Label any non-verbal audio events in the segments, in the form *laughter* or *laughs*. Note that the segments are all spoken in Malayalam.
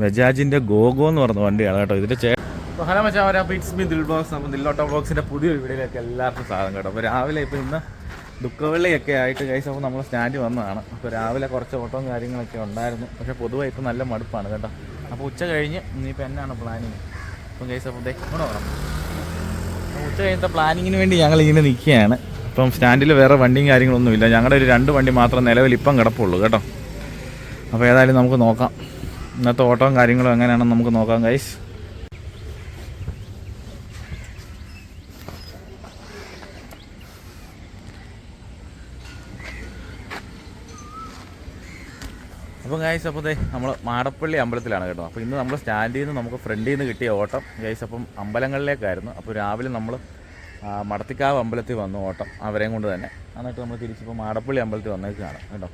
ബജാജിന്റെ ഗോഗോ എന്ന് പറഞ്ഞ വണ്ടിയാണ് കേട്ടോ. ഇതിന്റെ ചേ ഹലോ മച്ചാ അപ്പോൾ ഇറ്റ്സ് മീ ദിൽ ദില്ലോട്ടോ ബോക്സിന്റെ പുതിയൊരു വീഡിയോയിലേക്ക് എല്ലാവർക്കും സ്വാഗതം കേട്ടോ. അപ്പോൾ രാവിലെ ഇപ്പോൾ ഇന്ന് ദുഃഖവെള്ളിയൊക്കെ ആയിട്ട് കൈസ് അപ്പോൾ നമ്മൾ സ്റ്റാൻഡ് വന്നതാണ്. അപ്പോൾ രാവിലെ കുറച്ച് ഓട്ടവും കാര്യങ്ങളൊക്കെ ഉണ്ടായിരുന്നു. പക്ഷേ പൊതുവെ ഇപ്പോൾ നല്ല മടുപ്പാണ് കേട്ടോ. അപ്പോൾ ഉച്ച കഴിഞ്ഞ് ഇനിയിപ്പോൾ എന്നാണ് പ്ലാനിങ് അപ്പം കൈസ് അപ്പോൾ ദേ അപ്പോൾ ഉച്ച കഴിഞ്ഞത്തെ പ്ലാനിങ്ങിന് വേണ്ടി ഞങ്ങൾ ഇങ്ങനെ നിൽക്കുകയാണ്. ഇപ്പം സ്റ്റാൻഡിൽ വേറെ വണ്ടിയും കാര്യങ്ങളൊന്നുമില്ല. ഞങ്ങളുടെ ഒരു രണ്ട് വണ്ടി മാത്രം നിലവിൽ ഇപ്പം കിടപ്പുള്ളൂ കേട്ടോ. അപ്പോൾ ഏതായാലും നമുക്ക് നോക്കാം. ഇന്നത്തെ ഓട്ടവും കാര്യങ്ങളും എങ്ങനെയാണെന്ന് നമുക്ക് നോക്കാം ഗൈസ് അപ്പം ഗൈസ് അപ്പോൾ നമ്മൾ മാടപ്പള്ളി അമ്പലത്തിലാണ് കേട്ടോ. അപ്പോൾ ഇന്ന് നമ്മൾ സ്റ്റാൻഡിൽ നിന്ന് നമുക്ക് ഫ്രണ്ടിൽ നിന്ന് കിട്ടിയ ഓട്ടം ഗൈസ് അപ്പം അമ്പലങ്ങളിലേക്കായിരുന്നു. അപ്പോൾ രാവിലെ നമ്മൾ മടത്തിക്കാവ് അമ്പലത്തിൽ വന്നു ഓട്ടം അവരെയും കൊണ്ട് തന്നെ. എന്നിട്ട് നമ്മൾ തിരിച്ചിപ്പോൾ മാടപ്പള്ളി അമ്പലത്തിൽ വന്നേക്കാണ് കേട്ടോ.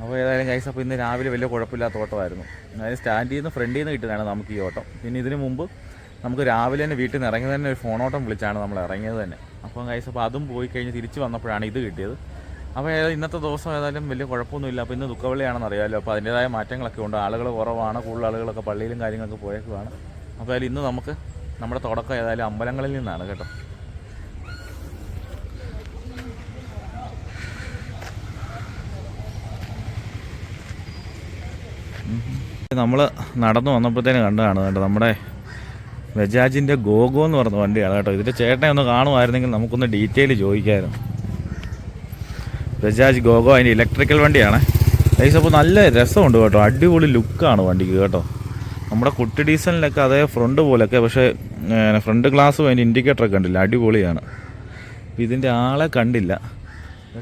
അപ്പോൾ ഏതായാലും ഗൈസ് അപ്പോൾ ഇന്ന് രാവിലെ വലിയ കുഴപ്പമില്ലാത്ത ഓട്ടമായിരുന്നു. അതായത് സ്റ്റാൻഡിൽ നിന്ന് ഫ്രണ്ടിൽ നിന്ന് കിട്ടുന്നതാണ് നമുക്ക് ഈ ഓട്ടം. പിന്നെ ഇതിന് മുമ്പ് നമുക്ക് രാവിലെ തന്നെ വീട്ടിൽ നിന്ന് ഇറങ്ങി തന്നെ ഒരു ഫോണോട്ടം വിളിച്ചാണ് നമ്മൾ ഇറങ്ങിയത് തന്നെ. അപ്പോൾ ഗൈസ് അപ്പോൾ അതും പോയി കഴിഞ്ഞ് തിരിച്ച് വന്നപ്പോഴാണ് ഇത് കിട്ടിയത്. അപ്പോൾ ഇന്നത്തെ ദിവസം ഏതായാലും വലിയ കുഴപ്പമൊന്നുമില്ല. അപ്പോൾ ഇന്ന് ദുഃഖവെള്ളിയാണെന്ന് അറിയാമല്ലോ. അപ്പോൾ അതിന്റേതായ മാറ്റങ്ങളൊക്കെ ഉണ്ട്. ആളുകൾ കുറവാണ്. കൂടുതൽ ആളുകളൊക്കെ പള്ളിയിലും കാര്യങ്ങളൊക്കെ പോയേക്കുവാണ്. അപ്പോൾ അതിൽ ഇന്ന് നമുക്ക് നമ്മുടെ തുടക്കം ഏതായാലും അമ്പലങ്ങളിൽ നിന്നാണ് കേട്ടോ. നമ്മൾ നടന്നു വന്നപ്പോഴത്തേനും കണ്ടതാണ് കേട്ടോ നമ്മുടെ ബജാജിന്റെ ഗോഗോ എന്ന് പറഞ്ഞ വണ്ടിയാണ് കേട്ടോ. ഇതിന്റെ ചേട്ടനെ ഒന്ന് കാണുമായിരുന്നെങ്കിൽ നമുക്കൊന്ന് ഡീറ്റെയിൽ ചോദിക്കാമായിരുന്നു ബജാജ് ഗോഗോ അതിന്റെ ഇലക്ട്രിക്കൽ വണ്ടിയാണ്. ഗൈസ് അപ്പോൾ നല്ല രസമുണ്ട് കേട്ടോ. അടിപൊളി ലുക്കാണ് വണ്ടിക്ക് കേട്ടോ. നമ്മുടെ കുട്ടി ഡീസലിനൊക്കെ അതേ ഫ്രണ്ട് പോലെയൊക്കെ പക്ഷേ ഫ്രണ്ട് ഗ്ലാസ് അതിന്റെ ഇൻഡിക്കേറ്ററൊക്കെ കണ്ടില്ല? അടിപൊളിയാണ്. ഇതിന്റെ ആളെ കണ്ടില്ല.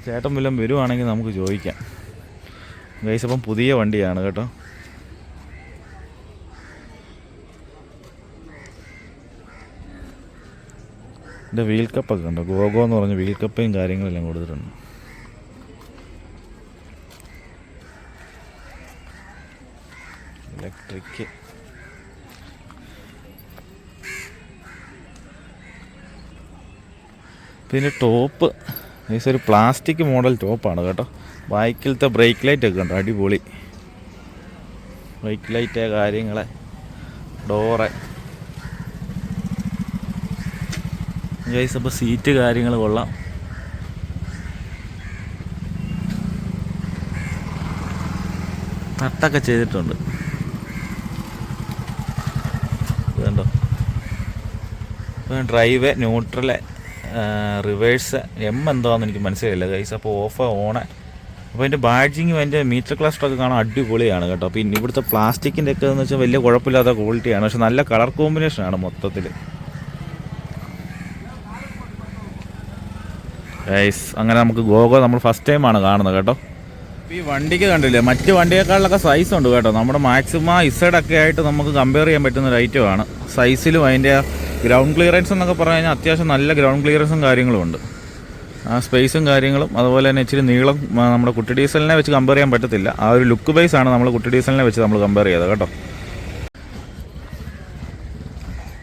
ചേട്ടൻ വല്ലതും വരുവാണെങ്കിൽ നമുക്ക് ചോദിക്കാം. ഗൈസ് അപ്പം പുതിയ വണ്ടിയാണ് കേട്ടോ. ഇതിന്റെ വീൽ കപ്പൊക്കെ ഉണ്ട് ഗോഗോ എന്ന് പറഞ്ഞ വീൽ കപ്പയും കാര്യങ്ങളെല്ലാം കൊടുത്തിട്ടുണ്ട്. ഇലക്ട്രിക് പിന്നെ ടോപ്പ് ഏകദേശം ഒരു പ്ലാസ്റ്റിക് മോഡൽ ടോപ്പാണ് കേട്ടോ. ബൈക്കിലത്തെ ബ്രേക്ക് ലൈറ്റ് ഒക്കെ ഉണ്ട് അടിപൊളി. ബ്രേക്ക് ലൈറ്റ് കാര്യങ്ങളെ. ഡോറ് ഗൈസ് അപ്പോൾ സീറ്റ് കാര്യങ്ങൾ കൊള്ളാം. തട്ടൊക്കെ ചെയ്തിട്ടുണ്ട്. ഇതുണ്ടോ? ഡ്രൈവ് ന്യൂട്രൽ റിവേഴ്സ് എം എന്താണെന്ന് എനിക്ക് മനസ്സിലായില്ല ഗൈസ് അപ്പോൾ ഓഫ് ഓണ് അപ്പോൾ അതിന്റെ ബാഡ്ജിങ് അതിന്റെ മീറ്റർ ക്ലസ്റ്ററൊക്കെ കാണാൻ അടിപൊളിയാണ് കേട്ടോ. പിന്നെ ഇവിടുത്തെ പ്ലാസ്റ്റിക്കിന്റെ ഒക്കെ എന്ന് വെച്ചാൽ വലിയ കുഴപ്പമില്ലാത്ത ക്വാളിറ്റിയാണ് പക്ഷെ നല്ല കളർ കോമ്പിനേഷനാണ് മൊത്തത്തിൽ ഗൈസ് അങ്ങനെ നമുക്ക് ഗോഗോ നമ്മൾ ഫസ്റ്റ് ടൈം ആണ് കാണുന്നത് കേട്ടോ. ഈ വണ്ടിക്ക് കണ്ടില്ലേ മറ്റ് വണ്ടിയേക്കാളിലൊക്കെ സൈസ് ഉണ്ട് കേട്ടോ. നമ്മുടെ മാക്സിമം ഇസഡ് ഒക്കെ ആയിട്ട് നമുക്ക് കമ്പയർ ചെയ്യാൻ പറ്റുന്ന ഒരു ഐറ്റമാണ് സൈസിലും അതിന്റെ ഗ്രൗണ്ട് ക്ലിയറൻസ് എന്നൊക്കെ പറഞ്ഞു കഴിഞ്ഞാൽ അത്യാവശ്യം നല്ല ഗ്രൗണ്ട് ക്ലിയറൻസും കാര്യങ്ങളും ഉണ്ട്. ആ സ്പേസും കാര്യങ്ങളും അതുപോലെ തന്നെ ഇച്ചിരി നീളം നമ്മുടെ കുട്ടി ഡീസലിനെ വെച്ച് കമ്പയർ ചെയ്യാൻ പറ്റത്തില്ല. ആ ഒരു ലുക്ക് ബേസ് ആണ് നമ്മൾ കുട്ടി ഡീസലിനെ വെച്ച് നമ്മൾ കമ്പയർ ചെയ്തത് കേട്ടോ.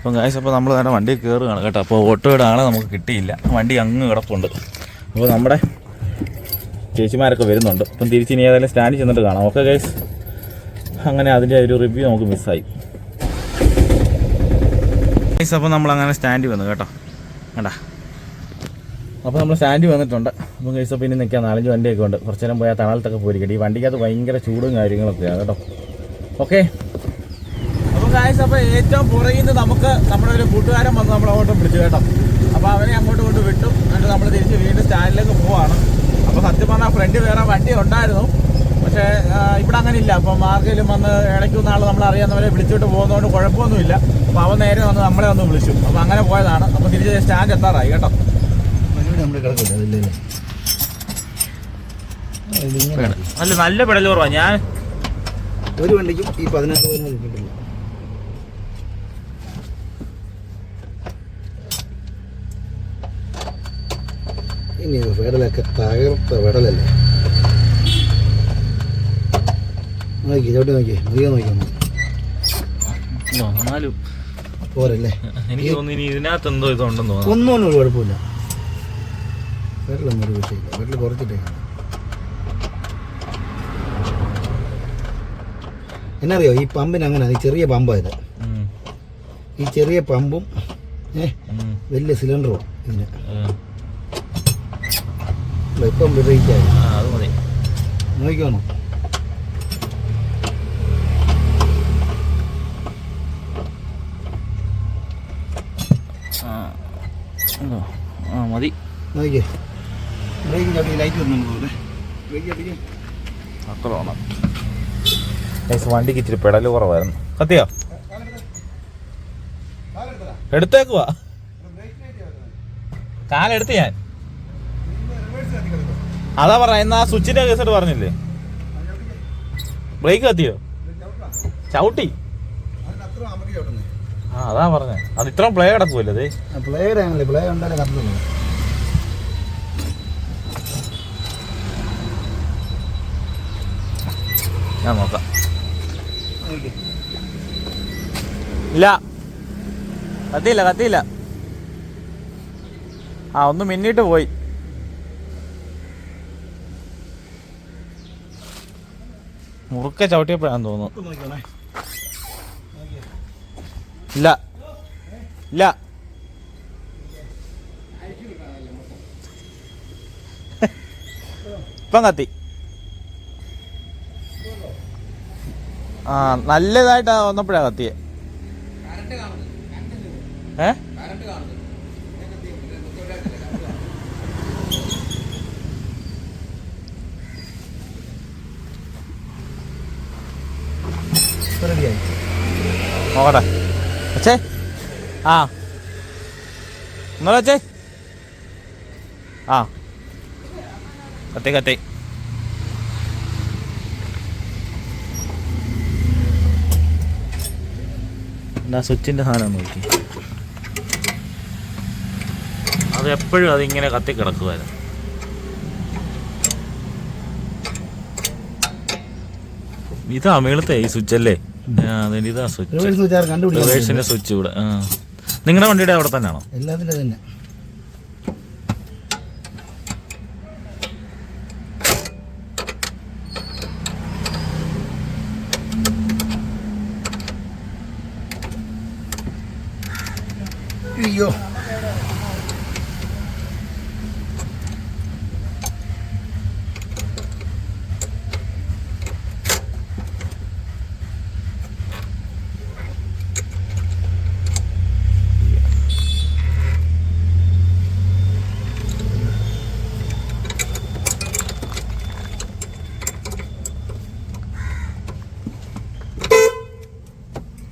അപ്പം കാശ് അപ്പോൾ നമ്മൾ നേരെ വണ്ടി കയറുകയാണ് കേട്ടോ. അപ്പോൾ ഓട്ടോ ആളെ നമുക്ക് കിട്ടിയില്ല. വണ്ടി അങ്ങ് കിടപ്പുണ്ട്. അപ്പോൾ നമ്മുടെ ചേച്ചിമാരൊക്കെ വരുന്നുണ്ട്. അപ്പം തിരിച്ച് ഇനി ഏതായാലും സ്റ്റാൻഡിൽ ചെന്നിട്ട് കാണാം. ഓക്കെ ഗൈസ് അങ്ങനെ അതിന്റെ ഒരു റിവ്യൂ നമുക്ക് മിസ്സായി ഗൈസ് അപ്പോൾ നമ്മൾ അങ്ങനെ സ്റ്റാൻഡിൽ വന്നു കേട്ടോ. കണ്ടാ? അപ്പോൾ നമ്മൾ സ്റ്റാൻഡിൽ വന്നിട്ടുണ്ട്. അപ്പം ഗൈസ് അപ്പോൾ ഇനി നിൽക്കാം. നാലഞ്ച് വണ്ടിയൊക്കെ ഉണ്ട്. കുറച്ച് നേരം പോയാൽ തണലത്തൊക്കെ പോയിരിക്കട്ടെ. ഈ വണ്ടിക്കകത്ത് ഭയങ്കര ചൂടും കാര്യങ്ങളൊക്കെയാണ് കേട്ടോ. ഓക്കെ ഗൈസ് അപ്പോൾ ഏറ്റവും പുറകിൽ നിന്ന് നമുക്ക് നമ്മുടെ ഒരു കൂട്ടുകാരൻ വന്ന് നമ്മൾ അങ്ങോട്ട് പിടിച്ചു കേട്ടോ. അപ്പോൾ അവനെ അങ്ങോട്ട് കൊണ്ട് വിട്ടു. എന്നിട്ട് നമ്മൾ തിരിച്ച് വീണ്ടും സ്റ്റാൻഡിലേക്ക് പോവാണ്. അപ്പോൾ സത്യം പറഞ്ഞാൽ ഫ്രണ്ട് വേറെ വണ്ടി ഉണ്ടായിരുന്നു. പക്ഷേ ഇവിടെ അങ്ങനെ ഇല്ല. അപ്പം ആർക്കെങ്കിലും വന്ന് ഇടയ്ക്ക് ആൾ നമ്മൾ അറിയാവുന്നവരെ വിളിച്ചിട്ട് പോകുന്നതുകൊണ്ട് കുഴപ്പമൊന്നുമില്ല. അപ്പോൾ അവൻ നേരെ വന്ന് നമ്മളെ ഒന്ന് വിളിച്ചു. അപ്പോൾ അങ്ങനെ പോയതാണ്. അപ്പോൾ തിരിച്ച് സ്റ്റാൻഡ് എത്താറായി കേട്ടോ. അല്ല നല്ല പെടൽ ഞാൻ ഒരു വണ്ടിക്കും ഈ പതിനാറ് പതിനാറ് കിട്ടില്ല. ഇനി വിടലൊക്കെ തകർത്ത വിടലല്ലേ നോക്കി ഇതോട്ട് നോക്കി മുറിയ നോക്കി പോരല്ലേ? എനിക്ക് തോന്നുന്നു ഇതിനകത്ത് എന്തോ ഇതുണ്ടെന്ന് തോന്നുന്നു. ഒന്നും ഒരു കുഴപ്പമില്ല. വിരലൊന്നും ഒരു വിഷയമില്ല. വിരൽ കുറച്ചിട്ടേ എന്നറിയോ ഈ പമ്പിന് അങ്ങനെ ഈ ചെറിയ പമ്പായത്. ഈ ചെറിയ പമ്പും ഏഹ് വലിയ സിലിണ്ടറും ഇതിന്. ഉം. ഇപ്പം ആയി ആ അത് മതി നോക്കിക്കോണോ ആ മതി നോക്കിയേ ബ്രേക്ക് ചവിട്ടി ലൈറ്റ് വണ്ടിക്ക് ഇച്ചിരി പെടൽ കുറവായിരുന്നു കത്തിയോ എടുത്തേക്കുവാ. കാലെടുത്ത് ഞാൻ. അതാ പറഞ്ഞ എന്നാ സ്വിച്ചിന്റെ കേസിട്ട് പറഞ്ഞില്ലേ? ബ്രേക്ക് കത്തിയോ? ചവിട്ടി. ആ അതാ പറഞ്ഞ. അത് ഇത്ര പ്ലേ കിടക്കുമല്ലേ അത് പ്ലേ ഞാൻ നോക്കാം. ഇല്ല. കത്തിയില്ല കത്തിയില്ല. ആ ഒന്ന് മിന്നിട്ട് പോയി. മുറുക്ക ചവിട്ടിയപ്പോഴാന്ന് തോന്നുന്നു. ഇല്ല. ഇല്ല. *laughs* ഇപ്പം കത്തി. ആ നല്ലതായിട്ടാ വന്നപ്പോഴാ കത്തിയെ. ഏ? നോക്കട്ടെ. അച്ഛേ. ആ. അച്ഛേ. ആ. കത്തി കത്തി. എന്നാ സ്വിച്ചിന്റെ സാധനം നോക്കി. അത് എപ്പോഴും അതിങ്ങനെ കത്തി കിടക്കുമായിരുന്നു ഇതാ മേളത്തെ ഈ സ്വിച്ച് അല്ലേ? ഇതാ സ്വിച്ച് റിവേഴ്സിന്റെ ഇവിടെ. നിങ്ങളുടെ വണ്ടിയുടെ അവിടെ തന്നെയാണോ? എല്ലാത്തിന്റെ തന്നെ. അയ്യോ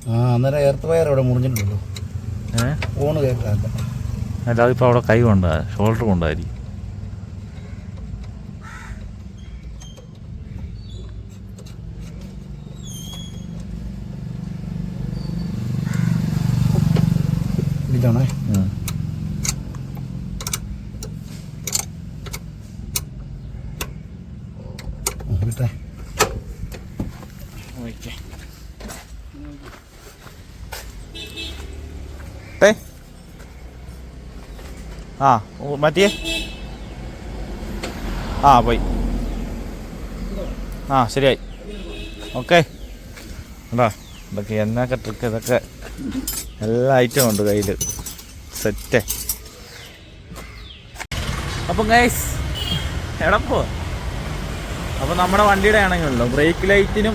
ആ അന്നേരം എർത്ത് വയർ അവിടെ മുറിഞ്ഞിട്ടുണ്ടല്ലോ. ഏഹ് ഫോണ് കേൾക്കാറില്ല അല്ലാതെ ഇപ്പൊ അവിടെ കൈ കൊണ്ടാ ഷോൾഡർ കൊണ്ടായിരിക്കും. പിടിച്ചോണേ ഉം. ആ, വിട്ടെ ടേ ആ ഓ, മാറ്റിയേ ആ പോയി. ആ ശരിയായി. ഓക്കെ. എന്താ ഇതൊക്കെ എന്നൊക്കെ ട്രിക്ക് ഇതൊക്കെ എല്ലാ ഐറ്റം ഉണ്ട് കയ്യിൽ സെറ്റ് അപ്പം ഗൈസ് എടപ്പോ അപ്പോൾ നമ്മുടെ വണ്ടിയുടെ ആണെങ്കിലല്ലോ ബ്രേക്ക് ലൈറ്റിനും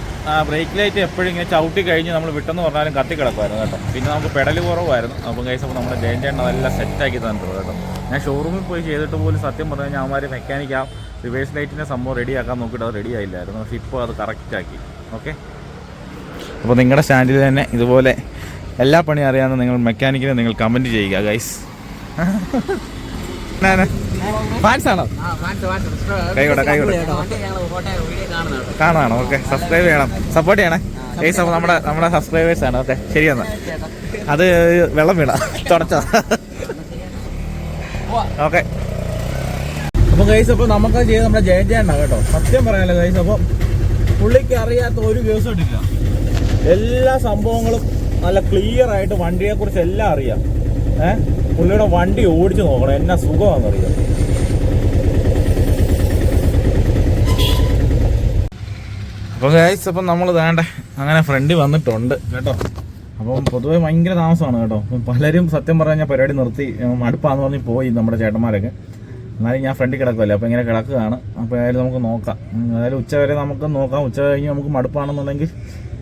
ബ്രേക്ക് ലൈറ്റ് എപ്പോഴും ഇങ്ങനെ ചവിട്ടി കഴിഞ്ഞ് നമ്മൾ വിട്ടെന്ന് പറഞ്ഞാലും കത്തി കിടക്കുമായിരുന്നു കേട്ടോ. പിന്നെ നമുക്ക് പെടൽ കുറവായിരുന്നു. അപ്പം കൈസ് അപ്പോൾ നമ്മുടെ ജയൻ ചേട്ടൻ അതെല്ലാം സെറ്റാക്കി തന്നിട്ടുണ്ട് കേട്ടോ. ഞാൻ ഷോറൂമിൽ പോയി ചെയ്തിട്ട് പോലും സത്യം പറഞ്ഞു കഴിഞ്ഞാൽ അവന്മാർ മെക്കാനിക്ക് ആ റിവേഴ്സ് ലൈറ്റിന്റെ സംഭവം റെഡിയാക്കാൻ നോക്കിയിട്ട് അത് റെഡി ആയില്ലായിരുന്നു. പക്ഷേ ഇപ്പോൾ അത് കറക്റ്റ് ആക്കി. ഓക്കെ അപ്പോൾ നിങ്ങളുടെ സ്റ്റാൻഡിൽ തന്നെ ഇതുപോലെ എല്ലാ പണി അറിയാവുന്ന നിങ്ങൾ മെക്കാനിക്കിനെ നിങ്ങൾ കമന്റ് ചെയ്യുക ഗൈസ് *laughs* ഫാൻസ് ആണോ? കൈകൊട കൈകൊട കാണാണോ ഓക്കെ സബ്സ്ക്രൈബ് ചെയ്യണം. സപ്പോർട്ട് ചെയ്യണേ? ഈ അപ്പോൾ നമ്മുടെ നമ്മുടെ സബ്സ്ക്രൈബേഴ്സ് ആണ്. ഓക്കെ ശരി എന്നാ. അത് വെള്ളം വീണ. തുടച്ചോ. ഓക്കെ അപ്പോൾ കൈസ് അപ്പോൾ നമുക്ക് ചെയ്ത് നമ്മുടെ ജയൻ ജയണ്ണ കേട്ടോ. സത്യം പറയാനല്ലോ കൈസ് അപ്പോൾ പുള്ളിക്ക് അറിയാത്ത ഒരു ദിവസം ഇല്ല എല്ലാ സംഭവങ്ങളും നല്ല ക്ലിയർ ആയിട്ട് വണ്ടിയെ കുറിച്ച് എല്ലാം അറിയാം. ഏഹ് പുള്ളിയുടെ വണ്ടി ഓടിച്ചു നോക്കണം. എന്നാ സുഖമാണെന്നറിയാം? അപ്പോൾ ഗൈസ് അപ്പം നമ്മൾ വേണ്ട അങ്ങനെ ഫ്രണ്ട് വന്നിട്ടുണ്ട് കേട്ടോ. അപ്പം പൊതുവെ ഭയങ്കര താമസമാണ് കേട്ടോ. അപ്പം പലരും സത്യം പറഞ്ഞു കഴിഞ്ഞാൽ പരിപാടി നിർത്തി മടുപ്പാന്ന് പറഞ്ഞ് പോയി നമ്മുടെ ചേട്ടന്മാരൊക്കെ. എന്നാലും ഞാൻ ഫ്രണ്ടിൽ കിടക്കുമല്ലോ അപ്പോൾ ഇങ്ങനെ കിടക്കുകയാണ്. അപ്പോൾ ഏതായാലും നമുക്ക് നോക്കാം. ഏതായാലും ഉച്ച വരെ നമുക്ക് നോക്കാം. ഉച്ച കഴിഞ്ഞ് നമുക്ക് മടുപ്പാണെന്നുണ്ടെങ്കിൽ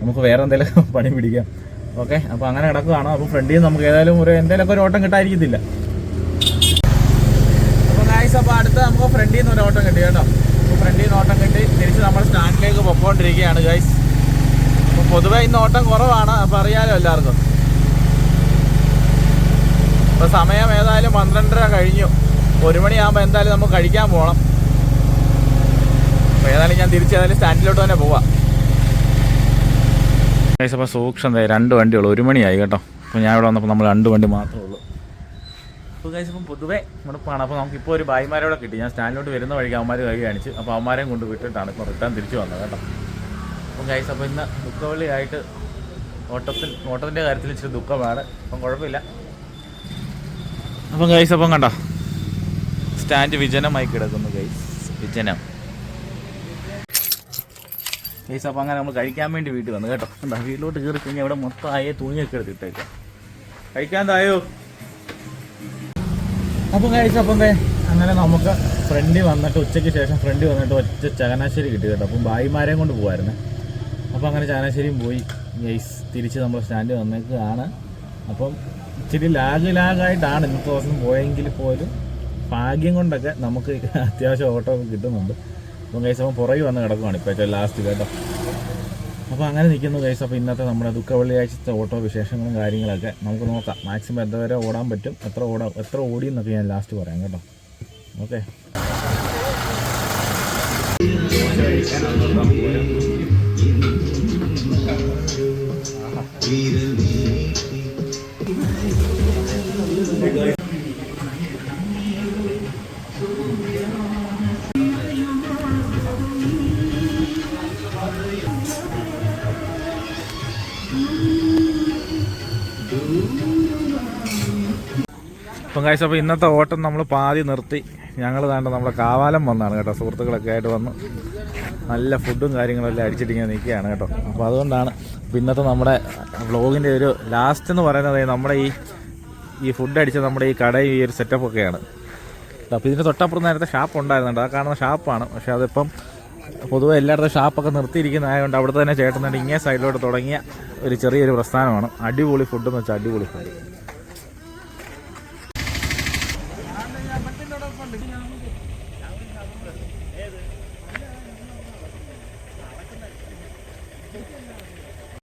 നമുക്ക് വേറെ എന്തെങ്കിലും പണി പിടിക്കാം. ഓക്കെ അപ്പോൾ അങ്ങനെ കിടക്കുകയാണ്. അപ്പോൾ ഫ്രണ്ടിൽ നിന്ന് നമുക്ക് ഏതായാലും ഒരു എന്തെങ്കിലുമൊക്കെ ഒരു ഓട്ടം കിട്ടാതിരിക്കത്തില്ല. അപ്പോൾ ഗായ്സ് അപ്പോൾ അടുത്ത് നമുക്ക് ഫ്രണ്ടിൽ നിന്ന് ഒരു ഓട്ടം കിട്ടി കേട്ടോ. ഫ്രണ്ടിൽ നിന്ന് ഓട്ടം കിട്ടി. തിരിച്ച് നമ്മൾ സ്റ്റാൻഡിലേക്ക് പൊക്കോണ്ടിരിക്കുകയാണ് ഗായ്സ് അപ്പോൾ പൊതുവെ ഇന്ന് ഓട്ടം കുറവാണ്. അപ്പോൾ അറിയാലോ എല്ലാവർക്കും. അപ്പോൾ സമയം ഏതായാലും പന്ത്രണ്ടര കഴിഞ്ഞു. ഒരു മണിയാകുമ്പോൾ എന്തായാലും നമുക്ക് കഴിക്കാൻ പോകണം അപ്പോൾ ഏതായാലും ഞാൻ തിരിച്ച് ഏതായാലും സ്റ്റാൻഡിലോട്ട് തന്നെ പോവാം. ഗൈസ് അപ്പോൾ സൂക്ഷം ദേ രണ്ട് വണ്ടിയുള്ളൂ ഒരു മണിയായി കേട്ടോ. അപ്പോൾ ഞാൻ ഇവിടെ വന്നപ്പോൾ നമ്മൾ രണ്ട് വണ്ടി മാത്രമേ ഉള്ളൂ. അപ്പോൾ ഗൈസ് ഇപ്പം പൊതുവേ മടുപ്പാണ് അപ്പോൾ നമുക്ക് ഇപ്പോൾ ഒരു ഭായിമാരോടെ കിട്ടി. ഞാൻ സ്റ്റാൻഡിലോട്ട് വരുന്ന വഴിക്ക് അവന്മാർ കൈ കാണിച്ച് അപ്പോൾ അവന്മാരെയും കൊണ്ട് വിട്ടിട്ടാണ് ഇപ്പോൾ റിട്ടേൺ തിരിച്ചു വന്നത് കേട്ടോ. അപ്പം ഗൈസ് അപ്പോൾ ഇന്ന് ദുഃഖവെള്ളിയായിട്ട് ഓട്ടത്തിൽ ഓട്ടത്തിന്റെ കാര്യത്തിൽ ഇച്ചിരി ദുഃഖമാണ്. അപ്പം കുഴപ്പമില്ല. അപ്പം ഗൈസ് അപ്പം കണ്ടോ? സ്റ്റാൻഡ് വിജനമായി കിടക്കുന്നു ഗൈസ് വിജനം. ഗൈസ് അപ്പോൾ അങ്ങനെ നമ്മൾ കഴിക്കാൻ വേണ്ടി വീട്ടിൽ വന്നു കേട്ടോ. എന്താ വീട്ടിലോട്ട് കയറി കഴിഞ്ഞാൽ ഇവിടെ മൊത്തം ആയേ തുണിയൊക്കെ എടുത്തിട്ടേക്കാം കഴിക്കാൻ തായോ അപ്പം കഴിച്ചപ്പം ദേ അങ്ങനെ നമുക്ക് ഫ്രണ്ട് വന്നിട്ട് ഉച്ചയ്ക്ക് ശേഷം ഫ്രണ്ട് വന്നിട്ട് ഒറ്റ ചങ്ങനാശ്ശേരി കിട്ടി കേട്ടോ. അപ്പം ഭായിമാരെയും കൊണ്ട് പോകുമായിരുന്നു അപ്പം അങ്ങനെ ചങ്ങനാശ്ശേരിയും പോയി. ഗൈസ് തിരിച്ച് നമ്മൾ സ്റ്റാൻഡ് വന്നേക്കാണ് അപ്പം ഇച്ചിരി ലാഗ് ലാഗായിട്ടാണ് ഇന്നത്തെ ദിവസം പോയെങ്കിൽ പോലും ഭാഗ്യം കൊണ്ടൊക്കെ നമുക്ക് അത്യാവശ്യം ഓട്ടോ കിട്ടുന്നുണ്ട്. അപ്പം കൈസ് അപ്പം പുറകെ വന്ന് കിടക്കുവാണ് ഇപ്പോൾ ഏറ്റവും ലാസ്റ്റ് കേട്ടോ. അപ്പോൾ അങ്ങനെ നിൽക്കുന്നു കൈസ് അപ്പോൾ ഇന്നത്തെ നമ്മുടെ ദുഃഖ ഓട്ടോ വിശേഷങ്ങളും കാര്യങ്ങളൊക്കെ നമുക്ക് നോക്കാം. മാക്സിമം എത്ര വരെ ഓടാൻ പറ്റും? എത്ര ഓടാം എത്ര ഓടി എന്നൊക്കെ ഞാൻ ലാസ്റ്റ് പറയാം കേട്ടോ. ഓക്കെ അപ്പം കാഴ്ച അപ്പോൾ ഇന്നത്തെ ഓട്ടം നമ്മൾ പാതി നിർത്തി. ഞങ്ങൾ താണ്ട് നമ്മുടെ കാവാലം വന്നാണ് കേട്ടോ. സുഹൃത്തുക്കളൊക്കെ ആയിട്ട് വന്ന് നല്ല ഫുഡും കാര്യങ്ങളെല്ലാം അടിച്ചിട്ടിങ്ങനെ നിൽക്കുകയാണ് കേട്ടോ. അപ്പോൾ അതുകൊണ്ടാണ് ഇന്നത്തെ നമ്മുടെ വ്ളോഗിന്റെ ഒരു ലാസ്റ്റ് എന്ന് പറയുന്നത് നമ്മുടെ ഈ ഈ ഫുഡ് അടിച്ച നമ്മുടെ ഈ കടയും ഈ ഒരു സെറ്റപ്പ് ഒക്കെയാണ്. അപ്പോൾ ഇതിന്റെ തൊട്ടപ്പുറം നേരത്തെ ഷാപ്പ് ഉണ്ടായിരുന്നുണ്ട്. ആ കാണുന്ന ഷാപ്പാണ് പക്ഷേ അതിപ്പം പൊതുവെ എല്ലായിടത്തും ഷാപ്പൊക്കെ നിർത്തിയിരിക്കുന്നതായതുകൊണ്ട് അവിടുത്തെ തന്നെ ചേട്ടൻ ഇങ്ങേ സൈഡിലോട്ട് തുടങ്ങിയ ഒരു ചെറിയൊരു പ്രസ്ഥാനമാണ്. അടിപൊളി ഫുഡ് എന്ന് വെച്ചാൽ അടിപൊളി ഫുഡ്